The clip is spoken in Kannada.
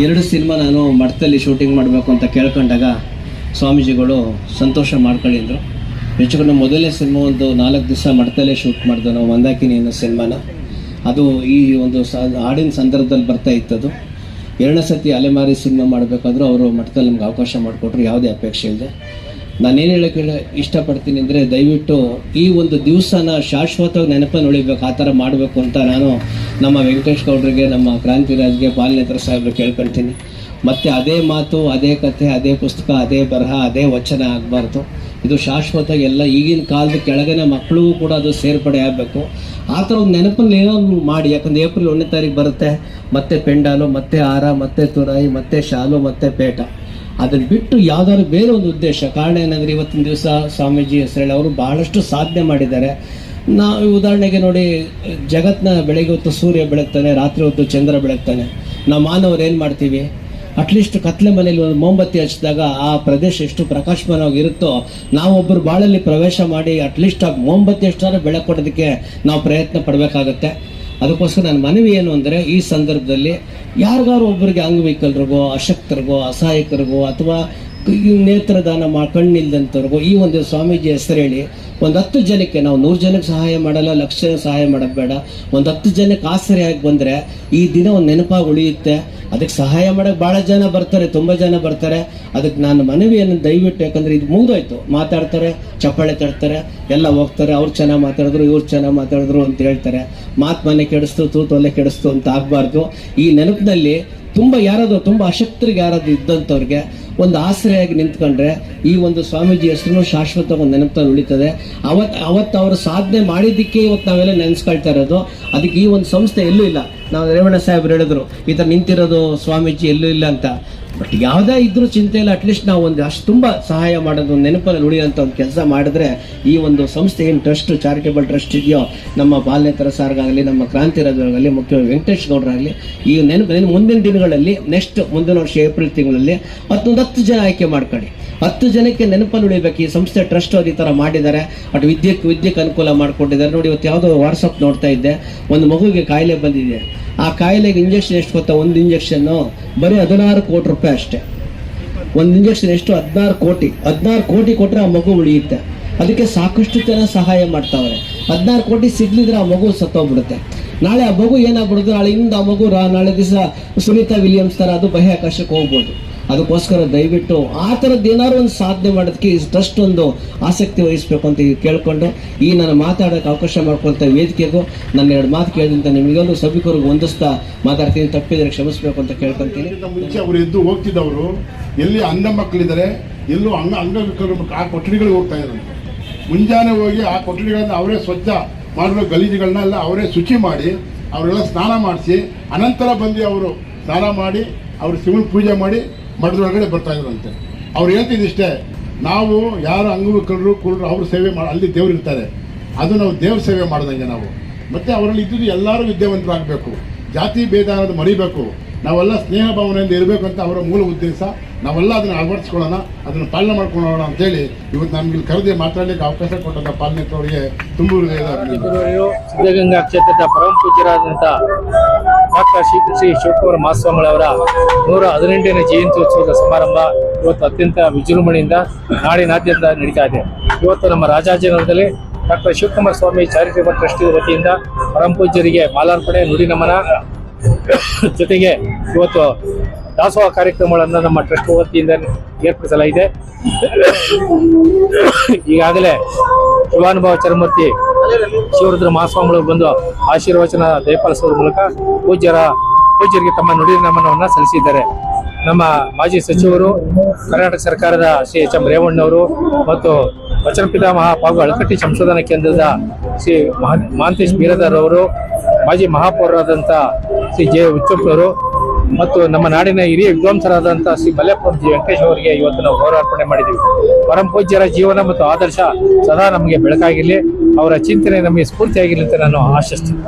ಎರಡು ಸಿನಿಮಾ ನಾನು ಮಠದಲ್ಲಿ ಶೂಟಿಂಗ್ ಮಾಡಬೇಕು ಅಂತ ಕೇಳ್ಕೊಂಡಾಗ ಸ್ವಾಮೀಜಿಗಳು ಸಂತೋಷ ಮಾಡ್ಕೊಂಡಿದ್ರು ಹೆಚ್ಚು ಕಡಿಮೆ ಮೊದಲನೇ ಸಿನಿಮಾ ಒಂದು ನಾಲ್ಕು ದಿವಸ ಮಠದಲ್ಲೇ ಶೂಟ್ ಮಾಡಿದೆ ನಾವು, ಮಂದಾಕಿನಿ ಅನ್ನೋ ಸಿನಿಮಾನ. ಅದು ಈ ಒಂದು ಸ, ಹಾಡಿನ ಸಂದರ್ಭದಲ್ಲಿ ಬರ್ತಾ ಇತ್ತದು ಎರಡನೇ ಸತಿ ಅಲೆಮಾರಿ ಸಿನಿಮಾ ಮಾಡಬೇಕಾದ್ರೂ ಅವರು ಮಠದಲ್ಲಿ ನಮ್ಗೆ ಅವಕಾಶ ಮಾಡಿಕೊಟ್ರು, ಯಾವುದೇ ಅಪೇಕ್ಷೆ ಇಲ್ಲದೆ ನಾನೇನು ಹೇಳೋಕ್ಕೆ ಇಷ್ಟಪಡ್ತೀನಿ ಅಂದರೆ ದಯವಿಟ್ಟು ಈ ಒಂದು ದಿವಸನ ಶಾಶ್ವತವಾಗಿ ನೆನಪನ್ನು ಉಳಿಬೇಕು, ಆ ಥರ ಮಾಡಬೇಕು ಅಂತ ನಾನು ನಮ್ಮ ವೆಂಕಟೇಶ್ ಗೌಡ್ರಿಗೆ, ನಮ್ಮ ಕ್ರಾಂತಿರಾಜ್ಗೆ ಬಾಲನೇತ್ರ ಸಾಹೇಬ್ರು ಕೇಳ್ಕೊಳ್ತೀನಿ ಮತ್ತು ಅದೇ ಮಾತು, ಅದೇ ಕಥೆ, ಅದೇ ಪುಸ್ತಕ, ಅದೇ ಬರಹ, ಅದೇ ವಚನ ಆಗಬಾರ್ದು. ಇದು ಶಾಶ್ವತ, ಎಲ್ಲ ಈಗಿನ ಕಾಲದ ಕೆಳಗನೆ ಮಕ್ಕಳಿಗೂ ಕೂಡ ಅದು ಸೇರ್ಪಡೆ ಆಗಬೇಕು. ಆ ಥರ ಒಂದು ನೆನಪನ್ನು ಏನೋ ಮಾಡಿ, ಯಾಕಂದ್ರೆ ಏಪ್ರಿಲ್ ಒಂದನೇ ತಾರೀಕು ಬರುತ್ತೆ. ಮತ್ತೆ ಪೆಂಡಾಲು, ಮತ್ತೆ ಹಾರ ಮತ್ತೆ ತುರಾಯಿ, ಮತ್ತೆ ಶಾಲು, ಮತ್ತೆ ಪೇಟ. ಅದನ್ನು ಬಿಟ್ಟು ಯಾವ್ದಾದ್ರು ಬೇರೆ ಒಂದು ಉದ್ದೇಶ. ಕಾರಣ ಏನಂದ್ರೆ ಇವತ್ತಿನ ದಿವಸ ಸ್ವಾಮೀಜಿ ಹೆಸರೇಳಿ ಅವರು ಬಹಳಷ್ಟು ಸಾಧನೆ ಮಾಡಿದ್ದಾರೆ. ನಾವು ಉದಾಹರಣೆಗೆ ನೋಡಿ ಜಗತ್ತಿನ ಬೆಳಗ್ಗೆ ಹೊತ್ತು ಸೂರ್ಯ ಬೆಳಗ್ತಾನೆ, ರಾತ್ರಿ ಹೊತ್ತು ಚಂದ್ರ ಬೆಳಗ್ತಾನೆ. ನಾವು ಮಾನವರು ಏನು ಮಾಡ್ತೀವಿ? ಅಟ್ಲೀಸ್ಟ್ ಕತ್ಲೆ ಮನೇಲಿ ಒಂದು ಮೊಂಬತ್ತಿ ಹಚ್ಚಿದಾಗ ಆ ಪ್ರದೇಶ ಎಷ್ಟು ಪ್ರಕಾಶಮಾನವಾಗಿ ಇರುತ್ತೋ ನಾವೊಬ್ಬರು ಬಾಳಲ್ಲಿ ಪ್ರವೇಶ ಮಾಡಿ ಅಟ್ಲೀಸ್ಟ್ ಆ ಮೊಂಬತ್ತಿ ಎಷ್ಟಾದ್ರೂ ಬೆಳಕು ಕೊಡೋದಕ್ಕೆ ನಾವು ಪ್ರಯತ್ನ ಪಡಬೇಕಾಗತ್ತೆ. ಅದಕ್ಕೋಸ್ಕರ ನನ್ನ ಮನವಿ ಏನು ಅಂದರೆ, ಈ ಸಂದರ್ಭದಲ್ಲಿ ಯಾರಿಗಾರು ಒಬ್ಬರಿಗೆ ಅಂಗವಿಕಲರಿಗೋ, ಅಶಕ್ತರಿಗೋ, ಅಸಹಾಯಕರಿಗೋ ಅಥವಾ ನೇತ್ರದಾನ ಮಾ ಕಣ್ಣಿಲ್ದಂಥವ್ರಿಗೋ ಈ ಒಂದು ಸ್ವಾಮೀಜಿ ಹೆಸರು ಹೇಳಿ ಒಂದು ಹತ್ತು ಜನಕ್ಕೆ ನಾವು ನೂರು ಜನಕ್ಕೆ ಸಹಾಯ ಮಾಡಲ್ಲ, ಲಕ್ಷ ಸಹಾಯ ಮಾಡೋದು ಬೇಡ. ಒಂದು ಹತ್ತು ಜನಕ್ಕೆ ಆಸರೆಯಾಗಿ ಬಂದರೆ ಈ ದಿನ ಒಂದು ನೆನಪಾಗಿ ಉಳಿಯುತ್ತೆ. ಅದಕ್ಕೆ ಸಹಾಯ ಮಾಡೋಕ್ಕೆ ಭಾಳ ಜನ ಬರ್ತಾರೆ, ತುಂಬ ಜನ ಬರ್ತಾರೆ. ಅದಕ್ಕೆ ನಾನು ಮನವಿಯನ್ನು ದಯವಿಟ್ಟು, ಯಾಕಂದರೆ ಇದು ಮುಗಿದೋಯ್ತು. ಮಾತಾಡ್ತಾರೆ, ಚಪ್ಪಾಳೆ ತಡ್ತಾರೆ ಎಲ್ಲ ಹೋಗ್ತಾರೆ. ಅವ್ರು ಚೆನ್ನಾಗಿ ಮಾತಾಡಿದ್ರು, ಇವ್ರು ಚೆನ್ನಾಗಿ ಮಾತಾಡಿದ್ರು ಅಂತ ಹೇಳ್ತಾರೆ. ಮಾತು ಮನೆ ಕೆಡಿಸ್ತು, ತೂತು ಒಲೆ ಕೆಡಿಸ್ತು ಅಂತ ಆಗಬಾರ್ದು. ಈ ನೆನಪಿನಲ್ಲಿ ತುಂಬ ಯಾರಾದರೂ ತುಂಬ ಅಶಕ್ತರಿಗೆ ಯಾರಾದ್ರು ಇದ್ದಂಥವ್ರಿಗೆ ಒಂದು ಆಶ್ರಯಾಗಿ ನಿಂತ್ಕೊಂಡ್ರೆ ಈ ಒಂದು ಸ್ವಾಮೀಜಿ ಹೆಸರು ಶಾಶ್ವತ ಒಂದು ನೆನಪಲ್ಲಿ ಉಳಿತದೆ. ಅವತ್ತು ಅವತ್ತು ಅವರು ಸಾಧನೆ ಮಾಡಿದ್ದಕ್ಕೆ ಇವತ್ತು ನಾವೆಲ್ಲ ನೆನೆಸ್ಕೊಳ್ತಾ ಇರೋದು. ಅದಕ್ಕೆ ಈ ಒಂದು ಸಂಸ್ಥೆ ಎಲ್ಲೂ ಇಲ್ಲ. ನಾವು ರೇವಣ್ಣ ಸಾಹೇಬ್ರು ಹೇಳಿದ್ರು, ಈ ಥರ ನಿಂತಿರೋದು ಸ್ವಾಮೀಜಿ ಎಲ್ಲೂ ಇಲ್ಲ ಅಂತ. ಬಟ್ ಯಾವುದೇ ಇದ್ರೂ ಚಿಂತೆ ಇಲ್ಲ. ಅಟ್ಲೀಸ್ಟ್ ನಾವು ಒಂದು ಅಷ್ಟು ತುಂಬ ಸಹಾಯ ಮಾಡೋದು, ನೆನಪಲ್ಲಿ ಉಳಿಯೋಂಥ ಒಂದು ಕೆಲಸ ಮಾಡಿದ್ರೆ ಈ ಒಂದು ಸಂಸ್ಥೆ ಏನು ಟ್ರಸ್ಟ್ ಚಾರಿಟೇಬಲ್ ಟ್ರಸ್ಟ್ ಇದೆಯೋ, ನಮ್ಮ ಬಾಲ್ಯತರ ಸಾರ್ಗಾಗಲಿ, ನಮ್ಮ ಕ್ರಾಂತಿರಾಜರಾಗಲಿ ಮುಖ್ಯವಾಗಿ ವೆಂಕಟೇಶ್ ಗೌಡರಾಗಲಿ, ಈ ನೆನಪು ಮುಂದಿನ ದಿನಗಳಲ್ಲಿ ನೆಕ್ಸ್ಟ್ ಮುಂದಿನ ವರ್ಷ ಏಪ್ರಿಲ್ ತಿಂಗಳಲ್ಲಿ ಮತ್ತೊಂದು ಹತ್ತು ಜನ ಆಯ್ಕೆ ಮಾಡ್ಕೊಳ್ಳಿ. ಹತ್ತು ಜನಕ್ಕೆ ನೆನಪನ್ನು ಉಳಿಬೇಕು. ಈ ಸಂಸ್ಥೆ ಟ್ರಸ್ಟ್ ಅವ್ರು ಈ ಥರ ಮಾಡಿದ್ದಾರೆ. ಬಟ್ ವಿದ್ಯೆಗೆ ವಿದ್ಯೆಗೆ ಅನುಕೂಲ ಮಾಡಿಕೊಟ್ಟಿದ್ದಾರೆ ನೋಡಿ, ಇವತ್ತು ಯಾವುದೋ ವಾಟ್ಸಪ್ ನೋಡ್ತಾ ಇದ್ದೆ. ಒಂದು ಮಗುವಿಗೆ ಕಾಯಿಲೆ ಬಂದಿದೆ. ಆ ಕಾಯಿಲೆಗೆ ಇಂಜೆಕ್ಷನ್ ಎಷ್ಟು ಗೊತ್ತಾ? ಒಂದು ಇಂಜೆಕ್ಷನ್ನು ಬರೀ ಹದಿನಾರು ಕೋಟಿ ರೂಪಾಯಿ ಅಷ್ಟೇ. ಒಂದು ಇಂಜೆಕ್ಷನ್ ಎಷ್ಟು? ಹದಿನಾರು ಕೋಟಿ. ಹದಿನಾರು ಕೋಟಿ ಕೊಟ್ಟರೆ ಆ ಮಗು ಉಳಿಯುತ್ತೆ. ಅದಕ್ಕೆ ಸಾಕಷ್ಟು ಜನ ಸಹಾಯ ಮಾಡ್ತಾವ್ರೆ. ಹದಿನಾರು ಕೋಟಿ ಸಿಗ್ಲಿದ್ರೆ ಆ ಮಗು ಸತ್ತೋಗ್ಬಿಡುತ್ತೆ. ನಾಳೆ ಆ ಮಗು ಏನಾಗ್ಬಿಡುತ್ತೆ? ನಾಳೆ ಇಂದ ಆ ಮಗು ನಾಳೆ ದಿವಸ ಸುನೀತಾ ವಿಲಿಯಮ್ಸ್ ಥರ ಅದು ಬಾಹ್ಯಾಕಾಶಕ್ಕೆ ಹೋಗ್ಬೋದು. ಅದಕ್ಕೋಸ್ಕರ ದಯವಿಟ್ಟು ಆ ಥರದ್ದು ಏನಾದ್ರು ಒಂದು ಸಾಧನೆ ಮಾಡೋದಕ್ಕೆ ಇಷ್ಟಷ್ಟು ಒಂದು ಆಸಕ್ತಿ ವಹಿಸಬೇಕು ಅಂತ ಕೇಳಿಕೊಂಡು. ಈ ನಾನು ಮಾತಾಡೋಕೆ ಅವಕಾಶ ಮಾಡ್ಕೊಳ್ತಾ ವೇದಿಕೆಗೂ ನನ್ನ ಎರಡು ಮಾತು ಕೇಳಿದಂತ ನಿಮಗೆಲ್ಲೂ ಸಭಿಕರಿಗೆ ಹೊಂದಿಸ್ತಾ ಮಾತಾಡ್ತೀನಿ. ತಪ್ಪಿದ್ರೆ ಕ್ಷಮಿಸ್ಬೇಕು ಅಂತ ಕೇಳ್ಕೊಂತೀನಿ. ಮುಂಚೆ ಅವರು ಎದ್ದು ಹೋಗ್ತಿದ್ದವರು, ಎಲ್ಲಿ ಅಂಧ ಮಕ್ಕಳಿದ್ದಾರೆ ಎಲ್ಲೂ ಅಂಗ ಅಂಗವಿಕಲರ ಆ ಕೊಠಡಿಗಳಿಗೆ ಹೋಗ್ತಾ ಇದ್ದಾರೆ ಮುಂಜಾನೆ ಹೋಗಿ ಆ ಕೊಠಡಿಗಳನ್ನು ಅವರೇ ಸ್ವಚ್ಛ ಮಾಡಿರೋ ಗಲೀಜುಗಳನ್ನ ಎಲ್ಲ ಅವರೇ ಶುಚಿ ಮಾಡಿ, ಅವರೆಲ್ಲ ಸ್ನಾನ ಮಾಡಿಸಿ, ಅನಂತರ ಬಂದು ಅವರು ಸ್ನಾನ ಮಾಡಿ, ಅವರು ಶಿವನ ಪೂಜೆ ಮಾಡಿ ಮಠದೊಳಗಡೆ ಬರ್ತಾ ಇದ್ರಂತೆ ಅವ್ರು ಹೇಳ್ತಿದ್ದಿಷ್ಟೇ ನಾವು ಯಾರು ಅಂಗವಿಕಲರು ಕುರುಡರು ಅವ್ರ ಸೇವೆ ಮಾಡಿ ಅಲ್ಲಿ ದೇವ್ರು ಇರ್ತಾರೆ. ಅದು ನಾವು ದೇವ್ರ ಸೇವೆ ಮಾಡ್ದಂಗೆ ನಾವು. ಮತ್ತೆ ಅವರಲ್ಲಿ ಇದ್ದುದು ಎಲ್ಲರೂ ವಿದ್ಯಾವಂತರಾಗಬೇಕು. ಜಾತಿ ಭೇದ ಅನ್ನೋದು ಮರಿಬೇಕು. ನಾವೆಲ್ಲ ಸ್ನೇಹ ಭಾವನೆಯಿಂದ ಇರಬೇಕು ಅಂತ ಅವರ ಮೂಲ ಉದ್ದೇಶ. ನಾವೆಲ್ಲ ಅದನ್ನು ಅಳವಡಿಸ್ಕೊಳ್ಳೋಣ, ಅದನ್ನು ಪಾಲನೆ ಮಾಡ್ಕೊಳ್ಳೋಣ ಅಂತೇಳಿ ಇವತ್ತು ನಮ್ಗೆ ಇಲ್ಲಿ ಕರೆದೇ ಮಾತಾಡಲಿಕ್ಕೆ ಅವಕಾಶ ಕೊಟ್ಟಂಥ ಪಾಲನೆ ಅವರಿಗೆ ತುಂಬ ಸಿದ್ಧಗಂಗಾ ಕ್ಷೇತ್ರದ ಪರಮ ಡಾಕ್ಟರ್ ಶ್ರೀ ಶ್ರೀ ಶಿವಕುಮಾರ ಮಹಾಸ್ವಾಮಿಗಳವರ ನೂರ ಹದಿನೆಂಟನೇ ಜಯಂತ್ಯೋತ್ಸವದ ಸಮಾರಂಭ ಇವತ್ತು ಅತ್ಯಂತ ವಿಜೃಂಭಣೆಯಿಂದ ನಾಡಿನಾದ್ಯಂತ ನಡೀತಾ ಇದೆ. ಇವತ್ತು ನಮ್ಮ ರಾಜಾಜಿನಗರದಲ್ಲಿ doctor Shivakumara Swami charitable trust ವತಿಯಿಂದ ಪರಮ ಪೂಜ್ಯರಿಗೆ ಮಾಲಾರ್ಪಣೆ, ನುಡಿ ನಮನ. ಜೊತೆಗೆ ಇವತ್ತು ದಾಸೋಹ ಕಾರ್ಯಕ್ರಮಗಳನ್ನು ನಮ್ಮ ಟ್ರಸ್ಟ್ ವತಿಯಿಂದ ಏರ್ಪಡಿಸಲಾಗಿದೆ. ಈಗಾಗಲೇ ಶಿವಾನುಭವ ಚರಮೂರ್ತಿ ಶಿವರುದ್ರ ಮಹಾಸ್ವಾಮಿಗಳು ಬಂದು ಆಶೀರ್ವಚನ ದಯಪಾಲಿಸುವ ಮೂಲಕ ಪೂಜ್ಯರ, ಪೂಜ್ಯರಿಗೆ ತಮ್ಮ ನುಡಿ ನಮನವನ್ನು ಸಲ್ಲಿಸಿದ್ದಾರೆ. ನಮ್ಮ ಮಾಜಿ ಸಚಿವರು, ಕರ್ನಾಟಕ ಸರ್ಕಾರದ ಶ್ರೀ ಎಚ್ ಎಂ ರೇವಣ್ಣವರು ಮತ್ತು ವಚನ ಪಿತಾಮಹ ಹಾಗೂ ಅಳಕಟ್ಟಿ ಸಂಶೋಧನಾ ಕೇಂದ್ರದ ಶ್ರೀ ಮಹಾ- ಮಹಾಂತೇಶ್ ಬೀರದಾರ್ ಅವರು, ಮಾಜಿ ಮಹಾಪೌರರಾದಂಥ ಶ್ರೀ ಜೆ ಹುಚ್ಚಪ್ಪನವರು ಮತ್ತು ನಮ್ಮ ನಾಡಿನ ಹಿರಿಯ ವಿದ್ವಾಂಸರಾದಂಥ ಶ್ರೀ ಮಲ್ಲೇಪುರ ಜಿ ವೆಂಕಟೇಶ್ ಅವರಿಗೆ ಇವತ್ತು ನಾವು ಗೌರವಾರ್ಪಣೆ ಮಾಡಿದ್ದೀವಿ. ಪರಂ ಪೂಜ್ಯರ ಜೀವನ ಮತ್ತು ಆದರ್ಶ ಸದಾ ನಮಗೆ ಬೆಳಕಾಗಿರಲಿ. ಅವರ ಚಿಂತನೆ ನಮಗೆ ಸ್ಫೂರ್ತಿಯಾಗಿರಲಿ ಅಂತ ನಾನು ಆಶಿಸ್ತೀನಿ.